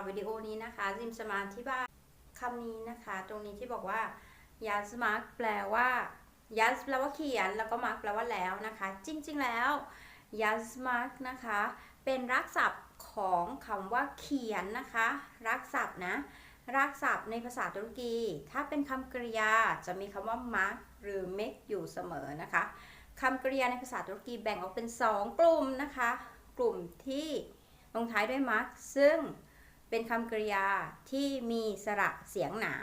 รับวิดีโอนี้นะคะจิมจะมาอธิบายคำนี้นะคะ ตรงนี้ที่บอกว่า yas mark แปลว่า yas แปลว่าเขียนแล้วก็ mark แปลว่าแล้วนะคะ จริง ๆ แล้ว yas mark นะคะ เป็นรากศัพท์ของคำว่าเขียนนะคะรากศัพท์นะรากศัพท์ในภาษาตุรกี ถ้าเป็นคำกริยาจะมีคำว่า mark หรือ make อยู่เสมอนะคะคำกริยาในภาษาตุรกีแบ่งออกเป็น 2 กลุ่มนะคะ กลุ่มที่ลงท้ายด้วย mark ซึ่ง เป็นคำกริยาที่มีสระเสียงหนา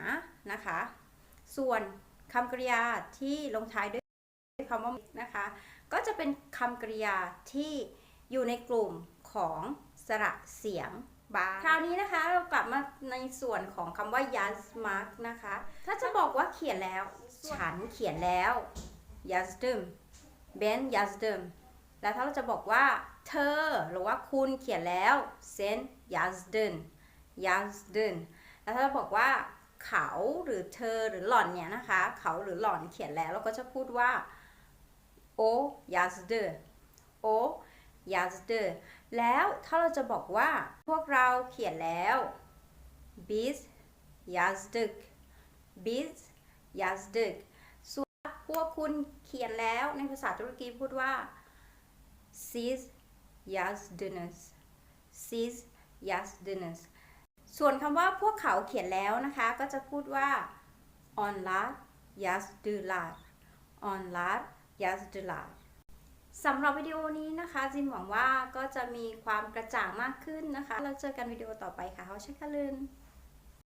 นะคะ ส่วนคำกริยาที่ลงท้ายด้วยคำว่านะคะ ก็จะเป็นคำกริยาที่อยู่ในกลุ่มของสระเสียงบางคราวนี้นะคะเรากลับมาในส่วนของคำว่า yas mark นะคะ ถ้าจะบอกว่าเขียนแล้ว ฉันเขียนแล้ว yazdım ben yazdım แล้วถ้าเราจะบอกว่าเธอหรือว่าคุณเขียนแล้ว sen yazdın yazdın แล้วถ้าเราบอกว่าเขาหรือเธอหรือหล่อนเนี่ยนะคะ เขาหรือหล่อนเขียนแล้วเราก็จะพูดว่า o yazdı o yazdı แล้วถ้าเราจะบอกว่าพวกเราเขียนแล้ว biz yazdık biz yazdık ส่วนพวกคุณเขียนแล้วในภาษาตุรกีพูดว่า siz yazdınız siz yazdınız ส่วนคำว่าพวกเขาเขียนแล้วนะคะ ก็จะพูดว่า onlar yazdılar onlar yazdılar สำหรับวิดีโอนี้นะคะจินหวังว่าก็จะมีความกระจ่างมากขึ้นนะคะแล้วเจอกันวิดีโอต่อไปค่ะ Hoşçakalın